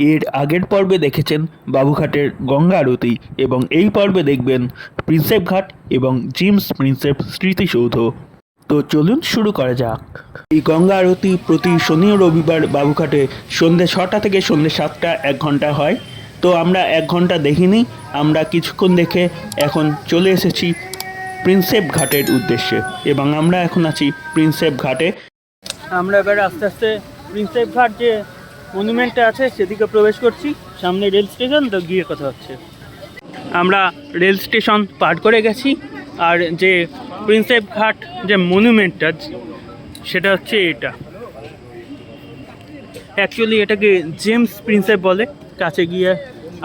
এর আগের পর্বে দেখেছেন বাবুঘাটের গঙ্গা আরতি এবং এই পর্বে দেখবেন প্রিন্সেপ ঘাট এবং জিমস প্রিন্সেপ স্মৃতিসৌধ। তো চলুন শুরু করা যাক। এই গঙ্গা আরতি প্রতি শনি ও রবিবার বাবুঘাটে সন্ধ্যে ছটা থেকে সন্ধ্যে সাতটা এক ঘণ্টা হয়। তো আমরা এক ঘণ্টা দেখিনি, আমরা কিছুক্ষণ দেখে এখন চলে এসেছি প্রিন্সেপ ঘাটের উদ্দেশ্যে এবং আমরা এখন আছি প্রিন্সেপ ঘাটে। আমরা এবার আস্তে আস্তে প্রিন্সেপ ঘাট যে মনুমেন্টটা আছে, সেদিকে প্রবেশ করছি। সামনে রেল স্টেশন, তো গিয়ে কথা হচ্ছে। আমরা রেল স্টেশন পার করে গেছি, আর যে প্রিন্সেপ ঘাট যে মনুমেন্টটা, সেটা হচ্ছে এটা। অ্যাকচুয়ালি এটাকে জেমস প্রিন্সেপ বলে। কাছে গিয়ে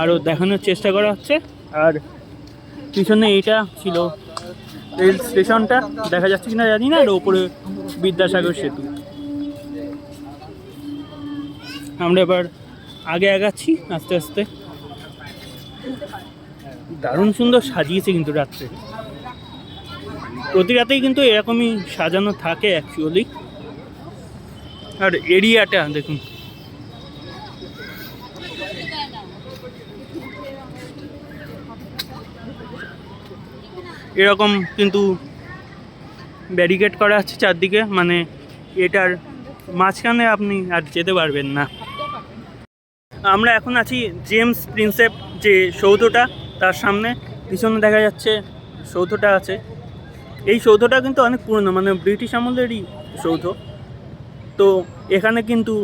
আরও দেখানোর চেষ্টা করা হচ্ছে। আর পিছনে এটা ছিল রেল স্টেশনটা। দেখা যাচ্ছে কিনা জানি না, আর ওপরে বিদ্যাসাগর সেতু। আমরা এবার আগে আগাচ্ছি, আস্তে আস্তে। দারুণ সুন্দর সাজিয়েছে কিন্তু রাত্রে। প্রতি রাতেই কিন্তু এরকমই সাজানো থাকে অ্যাকচুয়ালি আর এরিয়াটা, দেখুন। এরকম কিন্তু ব্যারিকেড করা আছে চারদিকে মানে এটার মাঝখানে আপনি আর যেতে পারবেন না। আমরা এখন আছি জেমস প্রিন্সেপ যে সৌধটা তার সামনে। পিছনে দেখা যাচ্ছে সৌধটা আছে। এই সৌধটা কিন্তু অনেক পুরনো মানে ব্রিটিশ আমলেরই সৌধ। তো এখানে কিন্তু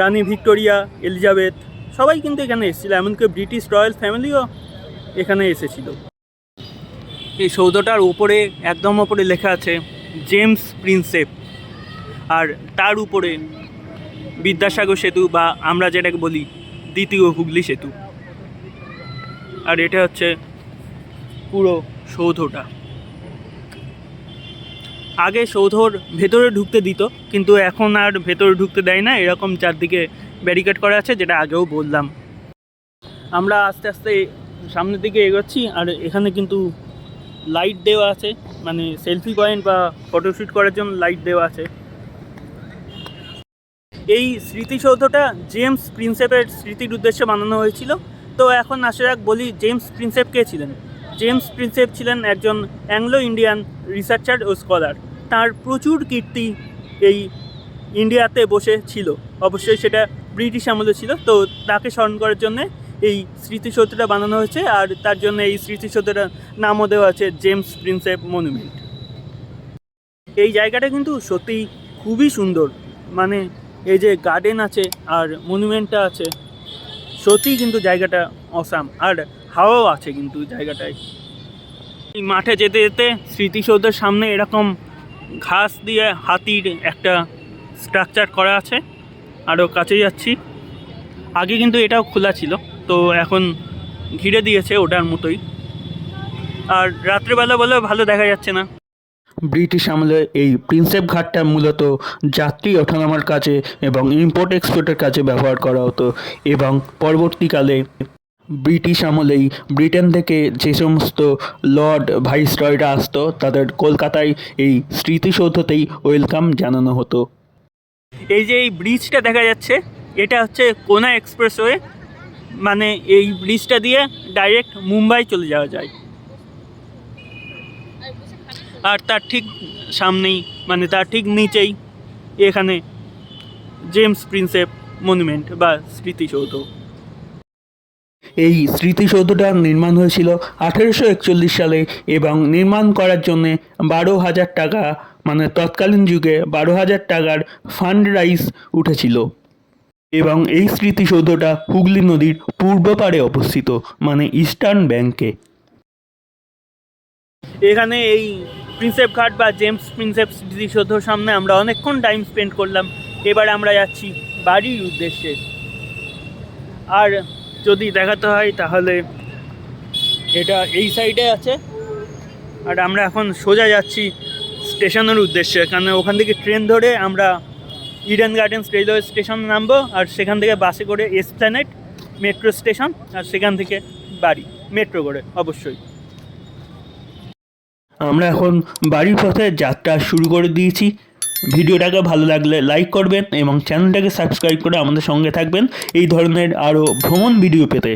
রানী ভিক্টোরিয়া, এলিজাবেথ সবাই কিন্তু এখানে এসেছিল, এমনকি ব্রিটিশ রয়্যাল ফ্যামিলিও এখানে এসেছিল। এই সৌধটার উপরে, একদম ওপরে লেখা আছে জেমস প্রিন্সেপ। আর তার উপরে বিদ্যাসাগর সেতু বা আমরা যেটাকে বলি দ্বিতীয় হুগলি সেতু। আর এটা হচ্ছে পুরো সৌধটা। আগে সৌধর ভেতরে ঢুকতে দিত, কিন্তু এখন আর ভেতরে ঢুকতে দেয় না। এরকম চারদিকে ব্যারিকেড করা আছে, যেটা আগেও বললাম। আমরা আস্তে আস্তে সামনের দিকে এগোচ্ছি, আর এখানে কিন্তু লাইট দেওয়া আছে। মানে সেলফি পয়েন্ট বা ফটোশ্যুট করার জন্য লাইট দেওয়া আছে। এই স্মৃতিসৌধটা জেমস প্রিন্সেপের স্মৃতির উদ্দেশ্যে বানানো হয়েছিল। তো এখন আসে যাক, বলি জেমস প্রিন্সেপ কে ছিলেন? জেমস প্রিন্সেপ ছিলেন একজন অ্যাংলো ইন্ডিয়ান রিসার্চার ও স্কলার। তার প্রচুর কীর্তি এই ইন্ডিয়াতে বসে ছিল। অবশ্যই সেটা ব্রিটিশ আমলে ছিল। তো তাকে স্মরণ করার জন্যে এই স্মৃতিসৌধটা বানানো হয়েছে আর তার জন্য এই স্মৃতিসৌধটার নামও দেওয়া আছে জেমস প্রিন্সেপ মনুমেন্ট। এই জায়গাটা কিন্তু সত্যিই খুবই সুন্দর। মানে এই যে গার্ডেন আছে আর মনুমেন্টটা আছে, সত্যিই কিন্তু জায়গাটা অসাম আর হাওয়াও আছে কিন্তু জায়গাটায়। এই মাঠে যেতে যেতে স্মৃতিসৌধের সামনে এরকম ঘাস দিয়ে হাতির একটা স্ট্রাকচার করা আছে আরও কাছে যাচ্ছি। আগে কিন্তু এটাও খোলা ছিল, তো এখন ঘিরে দিয়েছে ওটার মতোই। আর রাত্রেবেলা বলে ভালো দেখা যাচ্ছে না। ব্রিটিশ আমলে এই প্রিন্সেপ ঘাটটা মূলত যাত্রী ওঠানামার কাজে এবং ইম্পোর্ট এক্সপোর্টের কাজে ব্যবহার করা হতো এবং পরবর্তীকালে ব্রিটিশ আমলেই ব্রিটেন থেকে যে সমস্ত লর্ড ভাইসরয়রা আসতো, তাদের কলকাতায় এই স্মৃতিসৌধতেই ওয়েলকাম জানানো হতো। এই যে এই ব্রিজটা দেখা যাচ্ছে, এটা হচ্ছে কোনা এক্সপ্রেসওয়ে মানে এই ব্রিজটা দিয়ে ডাইরেক্ট মুম্বাই চলে যাওয়া যায়। আর তার ঠিক সামনেই মানে তার ঠিক নিচেই এখানে জেমস প্রিন্সেপ মনুমেন্ট বা স্মৃতিসৌধ। এই স্মৃতিসৌধটা নির্মাণ হয়েছিল আঠেরোশো একচল্লিশ সালে এবং নির্মাণ করার জন্যে বারো হাজার টাকা মানে তৎকালীন যুগে বারো হাজার টাকার ফান্ড রাইজ উঠেছিল। এবং এই স্মৃতিসৌধটা হুগলি নদীর পূর্ব পাড়ে অবস্থিত মানে ইস্টার্ন ব্যাংকে। এখানে এই প্রিন্সেপ ঘাট বা জেমস প্রিন্সেপ স্মৃতিসৌধর সামনে আমরা অনেকক্ষণ টাইম স্পেন্ড করলাম। এবার আমরা যাচ্ছি বাড়ির উদ্দেশ্যে। আর যদি দেখাতে হয় তাহলে এটা এই সাইডে আছে। আর আমরা এখন সোজা যাচ্ছি স্টেশনের উদ্দেশ্যে। কারণ ওখান থেকে ট্রেন ধরে আমরা ইডেন গার্ডেন্স রেলওয়ে স্টেশন নামবো আর সেখান থেকে বাসে করে এসপ্ল্যানেট মেট্রো স্টেশন আর সেখান থেকে বাড়ি মেট্রো করে, অবশ্যই। আমরা এখন বাড়ির পথে যাত্রা শুরু করে দিয়েছি। ভিডিওটাকে ভালো লাগলে লাইক করবেন এবং চ্যানেলটাকে সাবস্ক্রাইব করে আমাদের সঙ্গে থাকবেন। এই ধরনের আরও ভ্রমণ ভিডিও পেতে।